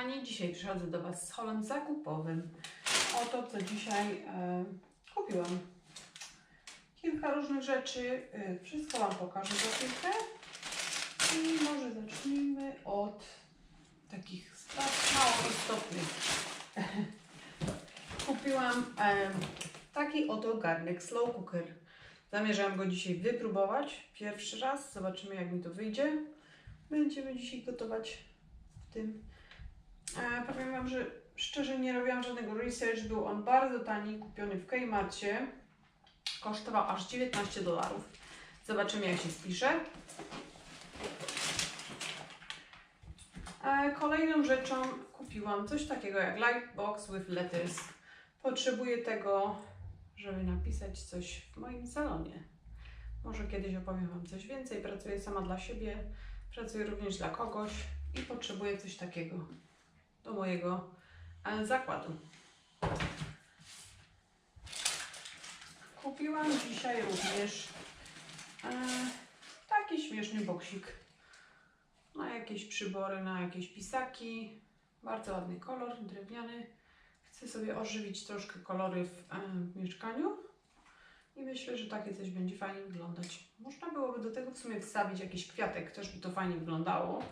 kochani, dzisiaj przychodzę do Was z holem zakupowym. Oto co dzisiaj e, kupiłam. Kilka różnych rzeczy. E, wszystko Wam pokażę za chwilkę. I może zacznijmy od takich spraw mało istotnych. Kupiłam e, taki oto garnek slow cooker. Zamierzam go dzisiaj wypróbować. Pierwszy raz. Zobaczymy jak mi to wyjdzie. Będziemy dzisiaj gotować w tym. E, powiem Wam, że szczerze nie robiłam żadnego research. Był on bardzo tani, kupiony w Kmarcie. Kosztował aż 19 dolarów. Zobaczymy jak się spisze. E, kolejną rzeczą kupiłam coś takiego jak Lightbox with Letters. Potrzebuję tego, żeby napisać coś w moim salonie. Może kiedyś opowiem Wam coś więcej. Pracuję sama dla siebie, pracuję również dla kogoś i potrzebuję coś takiego do mojego e, zakładu. Kupiłam dzisiaj również e, taki śmieszny boksik na jakieś przybory, na jakieś pisaki. Bardzo ładny kolor, drewniany. Chcę sobie ożywić troszkę kolory w e, mieszkaniu i myślę, że takie coś będzie fajnie wyglądać. Można byłoby do tego w sumie wstawić jakiś kwiatek, też by to fajnie wyglądało.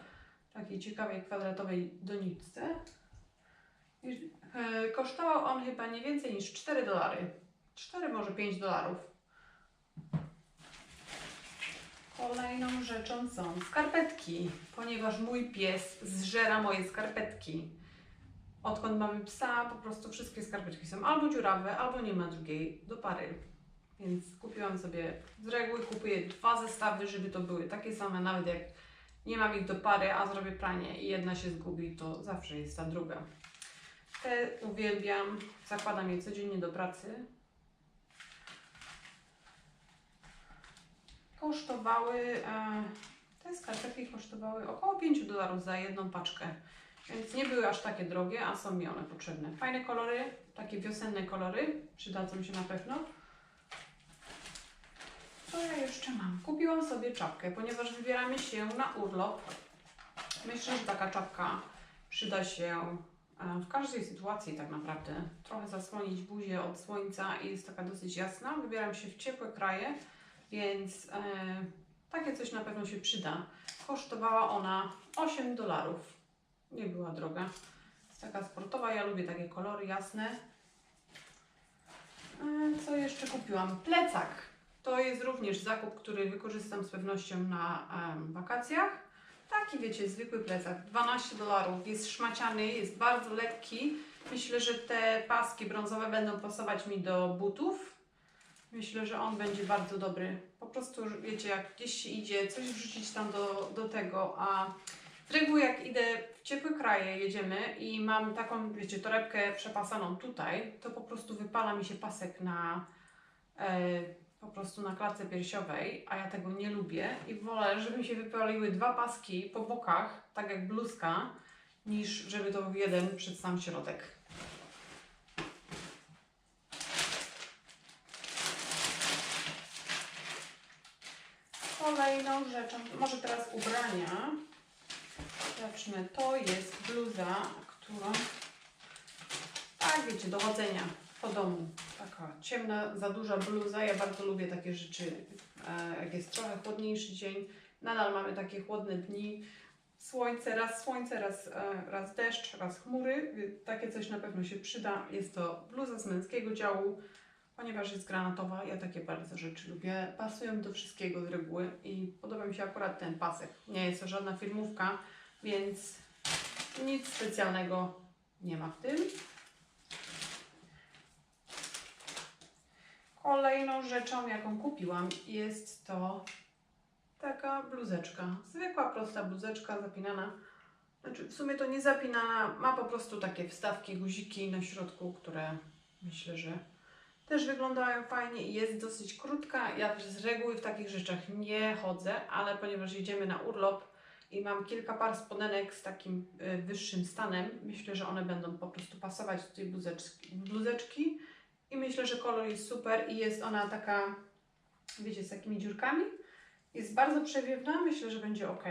Takiej ciekawej kwadratowej doniczce. E, kosztował on chyba nie więcej niż 4 dolary. 4, może 5 dolarów. Kolejną rzeczą są skarpetki, ponieważ mój pies zżera moje skarpetki. Odkąd mamy psa, po prostu wszystkie skarpetki są albo dziurawe, albo nie ma drugiej do pary. Więc kupiłam sobie, z reguły kupuję dwa zestawy, żeby to były takie same, nawet jak nie mam ich do pary, a zrobię pranie i jedna się zgubi, to zawsze jest ta druga. Te uwielbiam, zakładam je codziennie do pracy. Kosztowały, e, te skarpetki kosztowały około 5 dolarów za jedną paczkę. Więc nie były aż takie drogie, a są mi one potrzebne. Fajne kolory, takie wiosenne kolory, przydadzą się na pewno. Co ja jeszcze mam? Kupiłam sobie czapkę, ponieważ wybieramy się na urlop. Myślę, że taka czapka przyda się e, w każdej sytuacji tak naprawdę. Trochę zasłonić buzię od słońca i jest taka dosyć jasna. Wybieram się w ciepłe kraje, więc e, takie coś na pewno się przyda. Kosztowała ona 8 dolarów. Nie była droga. Jest taka sportowa, ja lubię takie kolory jasne. E, Co jeszcze kupiłam? Plecak. To jest również zakup, który wykorzystam z pewnością na em, wakacjach. Taki, wiecie, zwykły plecak. 12 dolarów. Jest szmaciany, jest bardzo lekki. Myślę, że te paski brązowe będą pasować mi do butów. Myślę, że on będzie bardzo dobry. Po prostu, wiecie, jak gdzieś się idzie, coś wrzucić tam do, do tego, a z reguły jak idę w ciepłe kraje, jedziemy i mam taką, wiecie, torebkę przepasaną tutaj, to po prostu wypala mi się pasek na e, po prostu na klatce piersiowej, a ja tego nie lubię i wolę, żeby mi się wypaliły dwa paski po bokach, tak jak bluzka, niż żeby to był jeden przed sam środek. Kolejną rzeczą, może teraz ubrania. Zacznę. To jest bluza, którą, tak wiecie, do chodzenia po domu. Taka ciemna, za duża bluza. Ja bardzo lubię takie rzeczy, e, jak jest trochę chłodniejszy dzień. Nadal mamy takie chłodne dni. Słońce, raz słońce, raz, e, raz deszcz, raz chmury. Takie coś na pewno się przyda. Jest to bluza z męskiego działu, ponieważ jest granatowa. Ja takie bardzo rzeczy lubię. Pasują do wszystkiego z reguły i podoba mi się akurat ten pasek. Nie jest to żadna firmówka, więc nic specjalnego nie ma w tym. Kolejną rzeczą, jaką kupiłam, jest to taka bluzeczka. Zwykła, prosta bluzeczka zapinana. Znaczy, w sumie to nie zapinana, ma po prostu takie wstawki, guziki na środku, które myślę, że też wyglądają fajnie i jest dosyć krótka. Ja z reguły w takich rzeczach nie chodzę, ale ponieważ jedziemy na urlop i mam kilka par spodenek z takim y, wyższym stanem, myślę, że one będą po prostu pasować do tej bluzeczki. bluzeczki. Myślę, że kolor jest super i jest ona taka, wiecie, z takimi dziurkami. Jest bardzo przewiewna, myślę, że będzie ok.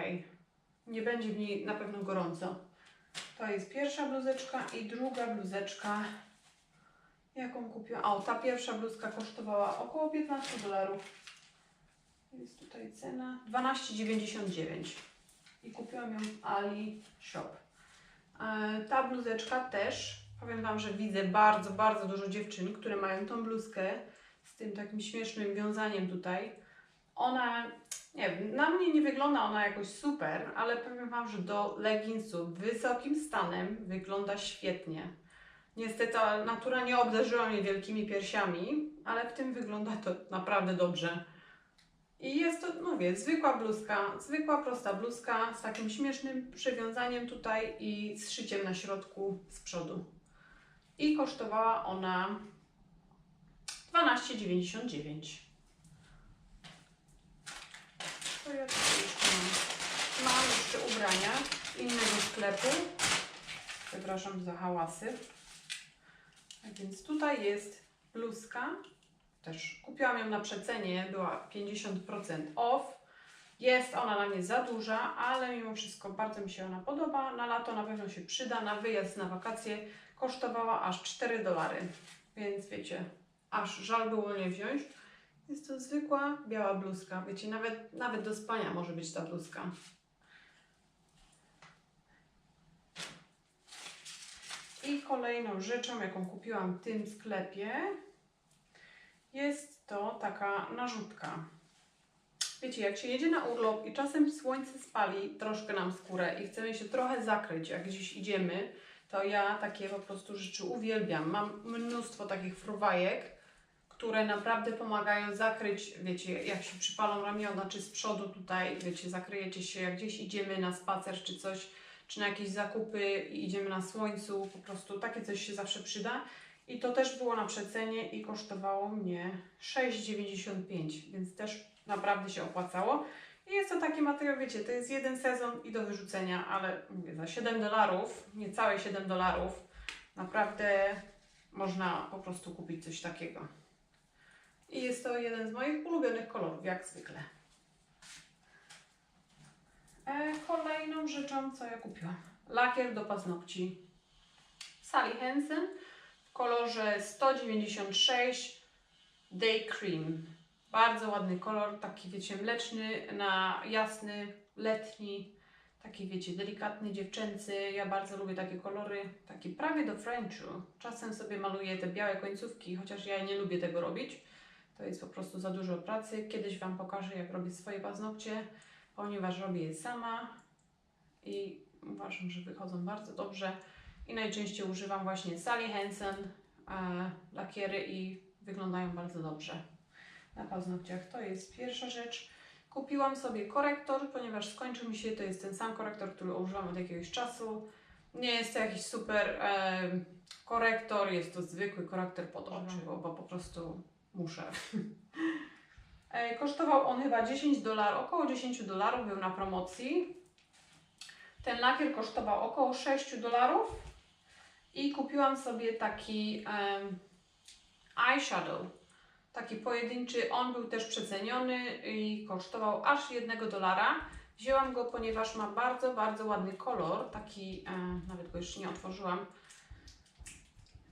Nie będzie w niej na pewno gorąco. To jest pierwsza bluzeczka i druga bluzeczka, jaką kupiłam. O, ta pierwsza bluzka kosztowała około 15 dolarów. Jest tutaj cena 12,99 i kupiłam ją w Ali Shop. E, ta bluzeczka też, powiem Wam, że widzę bardzo, bardzo dużo dziewczyn, które mają tą bluzkę z tym takim śmiesznym wiązaniem tutaj. Ona, nie wiem, na mnie nie wygląda ona jakoś super, ale powiem Wam, że do leginsów wysokim stanem wygląda świetnie. Niestety natura nie obdarzyła mnie wielkimi piersiami, ale w tym wygląda to naprawdę dobrze. I jest to, mówię, zwykła bluzka, zwykła prosta bluzka z takim śmiesznym przywiązaniem tutaj i z szyciem na środku z przodu. I kosztowała ona 12,99. To ja jeszcze mam. Mam jeszcze ubrania innego sklepu. Przepraszam za hałasy. Tak więc tutaj jest bluzka. Też kupiłam ją na przecenie, była 50% off. Jest ona na mnie za duża, ale mimo wszystko bardzo mi się ona podoba. Na lato na pewno się przyda, na wyjazd, na wakacje kosztowała aż 4 dolary. Więc wiecie, aż żal było nie wziąć. Jest to zwykła biała bluzka. Wiecie, nawet, nawet do spania może być ta bluzka. I kolejną rzeczą, jaką kupiłam w tym sklepie, jest to taka narzutka. Wiecie, jak się jedzie na urlop i czasem słońce spali troszkę nam skórę i chcemy się trochę zakryć, jak gdzieś idziemy, to ja takie po prostu rzeczy uwielbiam. Mam mnóstwo takich fruwajek, które naprawdę pomagają zakryć, wiecie, jak się przypalą ramiona, czy z przodu tutaj, wiecie, zakryjecie się, jak gdzieś idziemy na spacer, czy coś, czy na jakieś zakupy idziemy na słońcu, po prostu takie coś się zawsze przyda. I to też było na przecenie i kosztowało mnie 6,95, więc też naprawdę się opłacało. I jest to taki materiał, wiecie, to jest jeden sezon i do wyrzucenia, ale mówię, za 7 dolarów, niecałe 7 dolarów, naprawdę można po prostu kupić coś takiego. I jest to jeden z moich ulubionych kolorów, jak zwykle. E, kolejną rzeczą, co ja kupiłam, lakier do paznokci Sally Hansen w kolorze 196 Day Cream. Bardzo ładny kolor, taki wiecie, mleczny na jasny, letni, taki wiecie, delikatny, dziewczęcy. Ja bardzo lubię takie kolory, takie prawie do Frenchu. Czasem sobie maluję te białe końcówki, chociaż ja nie lubię tego robić. To jest po prostu za dużo pracy. Kiedyś Wam pokażę, jak robię swoje paznokcie, ponieważ robię je sama i uważam, że wychodzą bardzo dobrze. I najczęściej używam właśnie Sally Hansen e, lakiery i wyglądają bardzo dobrze na paznokciach. To jest pierwsza rzecz. Kupiłam sobie korektor, ponieważ skończył mi się, to jest ten sam korektor, który używam od jakiegoś czasu. Nie jest to jakiś super e, korektor, jest to zwykły korektor pod oczy, bo, bo po prostu muszę. E, Kosztował on chyba 10 dolarów, około 10 dolarów był na promocji. Ten lakier kosztował około 6 dolarów i kupiłam sobie taki eyeshadow, taki pojedynczy. On był też przeceniony i kosztował aż 1 dolara. Wzięłam go, ponieważ ma bardzo, bardzo ładny kolor, taki, e, nawet go jeszcze nie otworzyłam,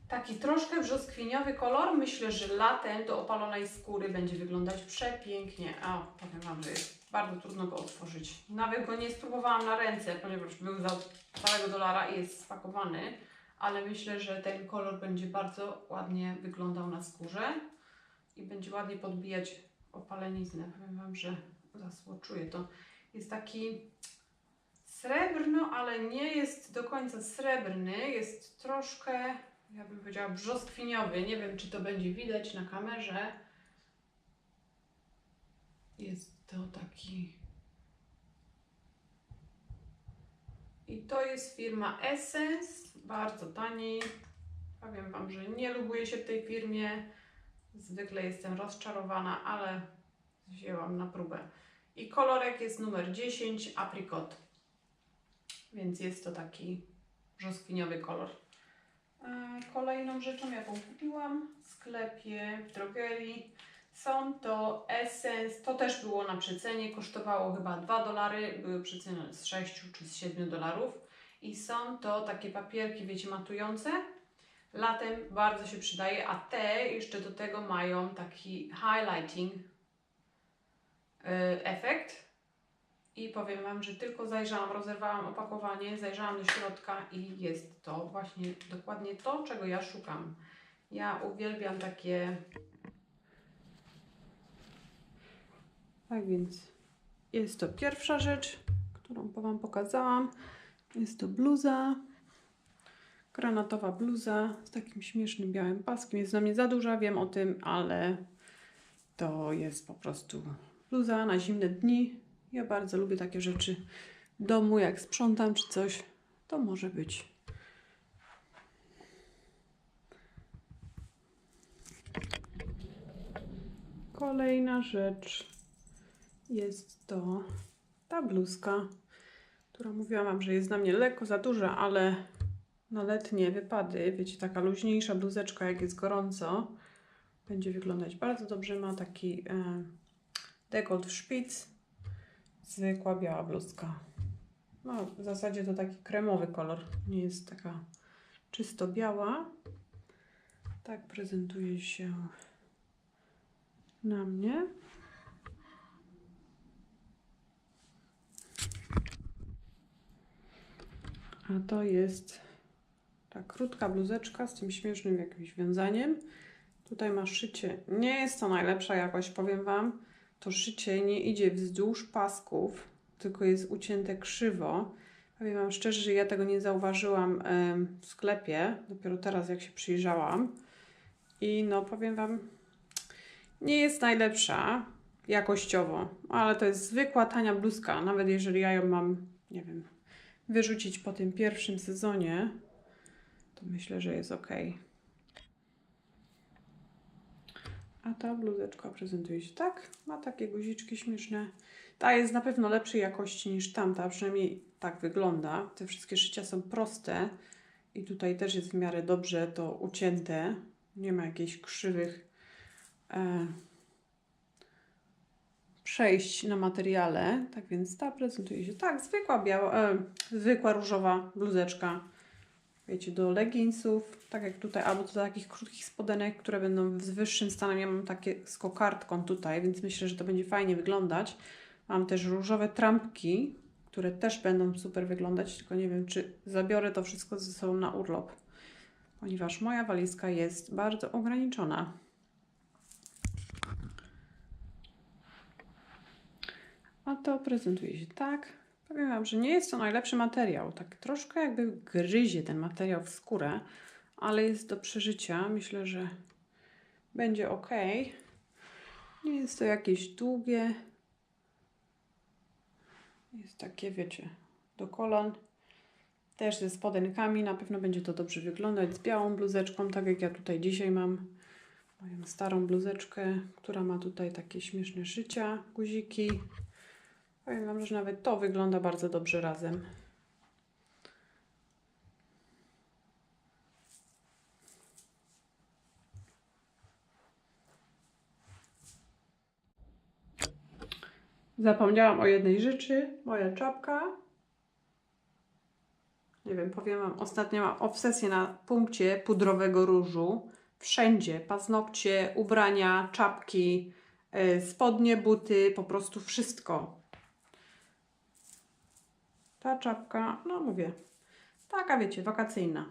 Taki troszkę brzoskwiniowy kolor. Myślę, że latem do opalonej skóry będzie wyglądać przepięknie. A, powiem Wam, że jest bardzo trudno go otworzyć. Nawet go nie spróbowałam na ręce, ponieważ był za całego dolara i jest spakowany. Ale myślę, że ten kolor będzie bardzo ładnie wyglądał na skórze i będzie ładnie podbijać opaleniznę. Powiem Wam, że zasłoczuję to. Jest taki srebrno, ale nie jest do końca srebrny. Jest troszkę ja bym powiedziała brzoskwiniowy. Nie wiem, czy to będzie widać na kamerze. Jest to taki. I to jest firma Essence, bardzo tani. Powiem Wam, że nie lubuję się w tej firmie. Zwykle jestem rozczarowana, ale wzięłam na próbę. I kolorek jest numer 10, aprikot. Więc jest to taki brzoskwiniowy kolor. E, Kolejną rzeczą, jaką kupiłam w sklepie, w drogerii, są to Essence. To też było na przecenie, kosztowało chyba 2 dolary, były przecenione z 6 czy z 7 dolarów. i są to takie papierki, wiecie, matujące. Latem bardzo się przydaje, a te jeszcze do tego mają taki highlighting y, efekt. I powiem Wam, że tylko zajrzałam, rozerwałam opakowanie, zajrzałam do środka i jest to właśnie dokładnie to, czego ja szukam. Ja uwielbiam takie. Tak więc jest to pierwsza rzecz, którą Wam pokazałam. Jest to bluza. Granatowa bluza z takim śmiesznym białym paskiem. Jest na mnie za duża, wiem o tym, ale to jest po prostu bluza na zimne dni. Ja bardzo lubię takie rzeczy w domu, jak sprzątam czy coś, to może być. Kolejna rzecz jest to ta bluzka, która mówiłam Wam, że jest na mnie lekko za duża, ale na letnie wypady, wiecie, taka luźniejsza bluzeczka, jak jest gorąco, będzie wyglądać bardzo dobrze. Ma taki e, dekolt w szpic, zwykła biała bluzka. No, w zasadzie to taki kremowy kolor, nie jest taka czysto biała. Tak prezentuje się na mnie. A to jest krótka bluzeczka z tym śmiesznym jakimś wiązaniem. Tutaj ma szycie. Nie jest to najlepsza jakość, powiem Wam. To szycie nie idzie wzdłuż pasków, tylko jest ucięte krzywo. Powiem Wam szczerze, że ja tego nie zauważyłam w sklepie. Dopiero teraz, jak się przyjrzałam. I no, powiem Wam, nie jest najlepsza jakościowo, ale to jest zwykła, tania bluzka. Nawet jeżeli ja ją mam, nie wiem, wyrzucić po tym pierwszym sezonie, to myślę, że jest ok. A ta bluzeczka prezentuje się tak. Ma takie guziczki śmieszne. Ta jest na pewno lepszej jakości niż tamta, przynajmniej tak wygląda. Te wszystkie szycia są proste i tutaj też jest w miarę dobrze to ucięte. Nie ma jakichś krzywych e, przejść na materiale. Tak więc ta prezentuje się tak, zwykła biała, e, zwykła różowa bluzeczka. Wiecie, do leginsów, tak jak tutaj, albo do takich krótkich spodenek, które będą z wyższym stanem. Ja mam takie z kokardką tutaj, więc myślę, że to będzie fajnie wyglądać. Mam też różowe trampki, które też będą super wyglądać, tylko nie wiem, czy zabiorę to wszystko ze sobą na urlop, ponieważ moja walizka jest bardzo ograniczona. A to prezentuje się tak. Powiem Wam, że nie jest to najlepszy materiał. Tak troszkę jakby gryzie ten materiał w skórę, ale jest do przeżycia. Myślę, że będzie ok. Nie jest to jakieś długie. Jest takie, wiecie, do kolan. Też ze spodenkami. Na pewno będzie to dobrze wyglądać. Z białą bluzeczką, tak jak ja tutaj dzisiaj mam moją starą bluzeczkę, która ma tutaj takie śmieszne szycia, guziki. Powiem Wam, że nawet to wygląda bardzo dobrze razem. Zapomniałam o jednej rzeczy. Moja czapka. Nie wiem, powiem Wam, ostatnio mam obsesję na punkcie pudrowego różu. Wszędzie. Paznokcie, ubrania, czapki, e, spodnie, buty, po prostu wszystko. Ta czapka, no mówię, taka wiecie, wakacyjna.